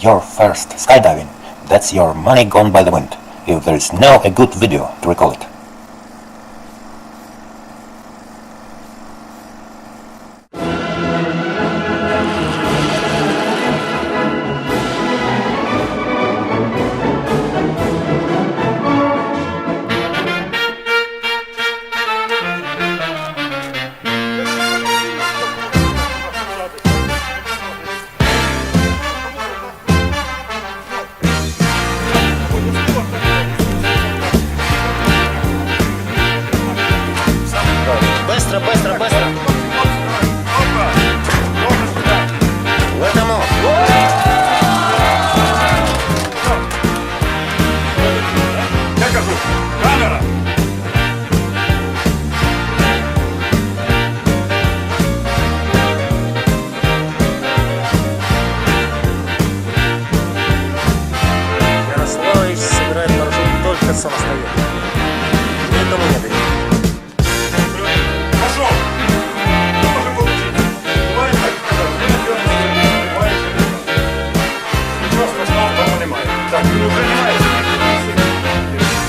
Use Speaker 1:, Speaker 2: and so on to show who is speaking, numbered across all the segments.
Speaker 1: your first skydiving, that's your money gone by the wind. If there is now a good video to recall it.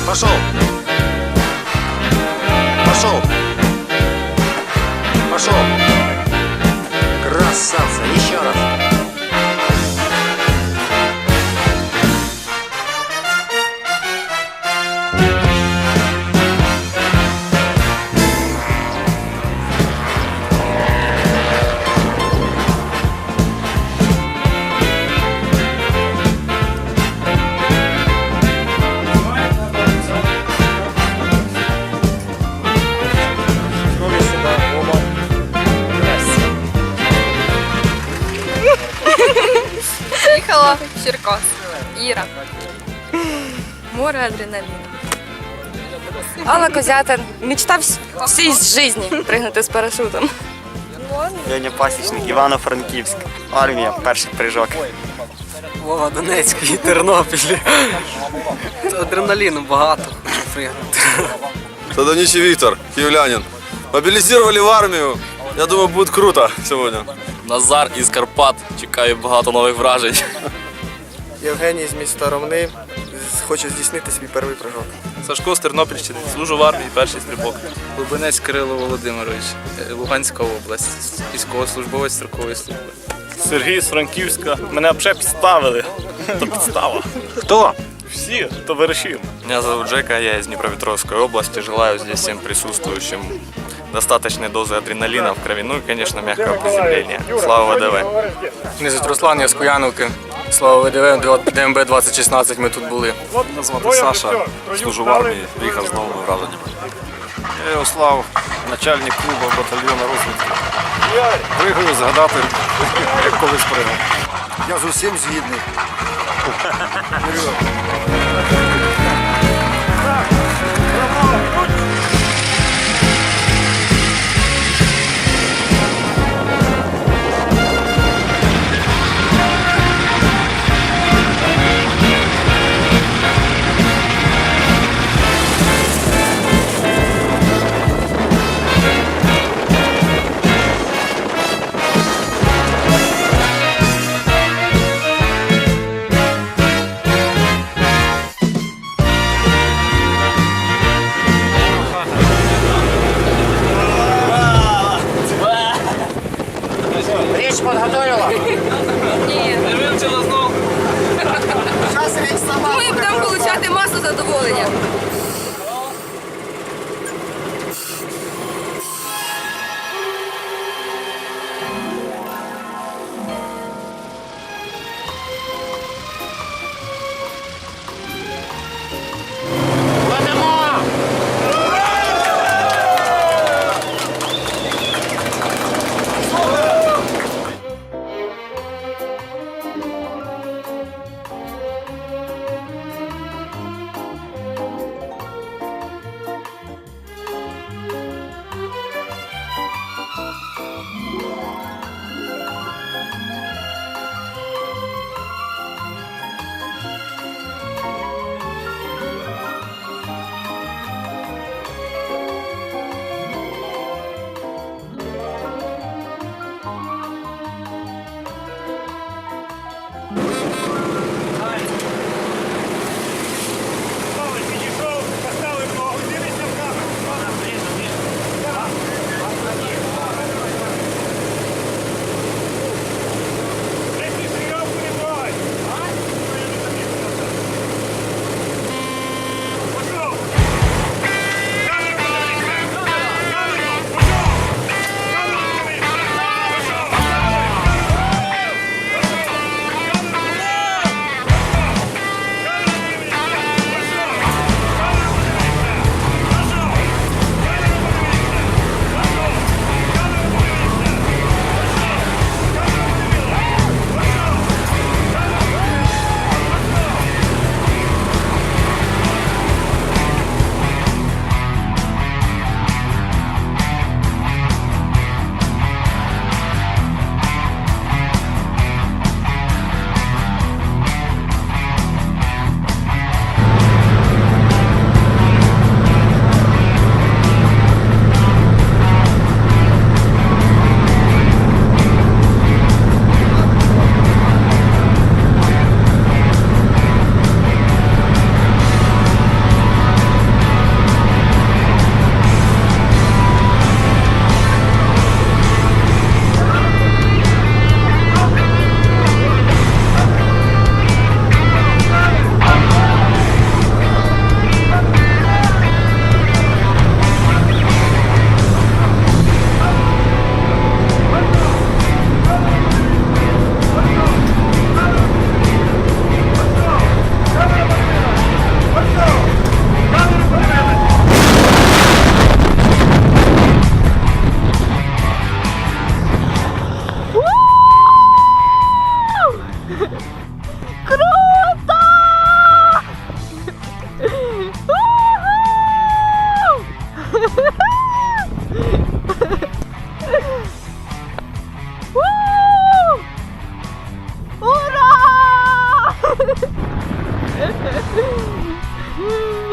Speaker 2: pasó? Іра. Море адреналіну. Алла Козятин. Мечта вс- всій житті пригнути з парашутом.
Speaker 3: Леня Пасічник, Івано-Франківськ. Армія, перший прыжок.
Speaker 4: Вова Донецький, Тернопіль. Адреналіну багато.
Speaker 5: Садовничий Виктор, киевлянин. Мобилизировали в армию. Я думаю, будет круто сегодня.
Speaker 6: Назар із Карпат. Чекаю багато нових вражень.
Speaker 7: Євгеній з міста Ромни хоче здійснити свій перший прыжок.
Speaker 6: Сашко з Тернопільщини. Служу в армії, перший стрибок.
Speaker 4: Лубенець Кирило Володимирович, е, Луганська область, військовослужбовець строкової служби.
Speaker 8: Сергій з Франківська. Мене вже підставили. То підстава.
Speaker 3: Хто?
Speaker 8: Всі товариші.
Speaker 6: Меня зовут Жека, я из Днепропетровской области. Желаю здесь всем присутствующим достаточной дозы адреналина в крови, ну и, конечно, мягкого приземления. Слава ВДВ!
Speaker 4: Мене звуть Руслан, я з Куяновки. Слава ВДВ, ДМБ 2016, ми тут були.
Speaker 8: Мене звати Саша, служу в армії, приїхав з новими враженнями. Я Ярослав, начальник клубу батальйону розвідки. Пригаю згадати, як колись пригав.
Speaker 7: Я з усім згідний.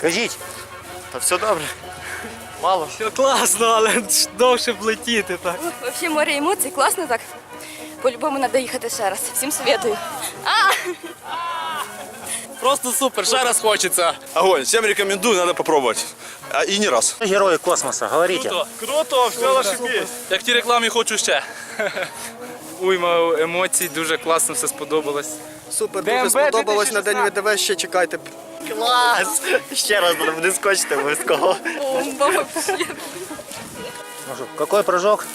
Speaker 9: Кажіть,
Speaker 3: Та все добре. Мало.
Speaker 4: Все класно, але довше б летіти так.
Speaker 2: Взагалі море емоцій, класно так. По-любому треба їхати ще раз. Всім советую.
Speaker 4: Просто супер, ще раз хочеться.
Speaker 5: Огонь, всем рекомендую, надо попробовать. А, и не раз.
Speaker 9: герої космоса, говорите.
Speaker 4: Круто, круто, все лошибись. Як в тій рекламі хочу ще. Уйма емоцій, дуже класно, все сподобалось.
Speaker 7: Супер, дуже сподобалось на день ВДВ, ще чекайте.
Speaker 3: Клас! Ще раз треба буде скочити обов'язково.
Speaker 2: Бомба вообще.
Speaker 9: Можу. Какой прыжок?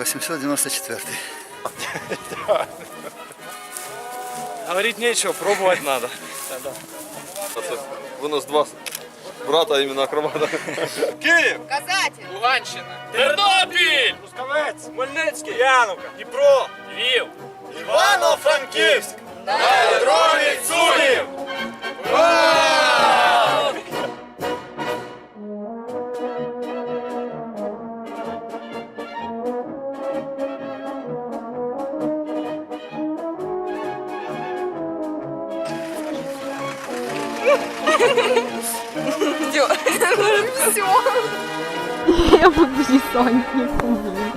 Speaker 1: 894.
Speaker 4: Говорить нечего, пробувати треба.
Speaker 5: У нас два брата именно акробата. Київ!
Speaker 2: Казатель!
Speaker 4: Луганщина. Тернопіль!
Speaker 9: Пускавець! Хмельницький, Яновка, Дніпро,
Speaker 4: Львів!
Speaker 9: Івано-Франківськ.
Speaker 10: Eu vou fugir só aqui comigo.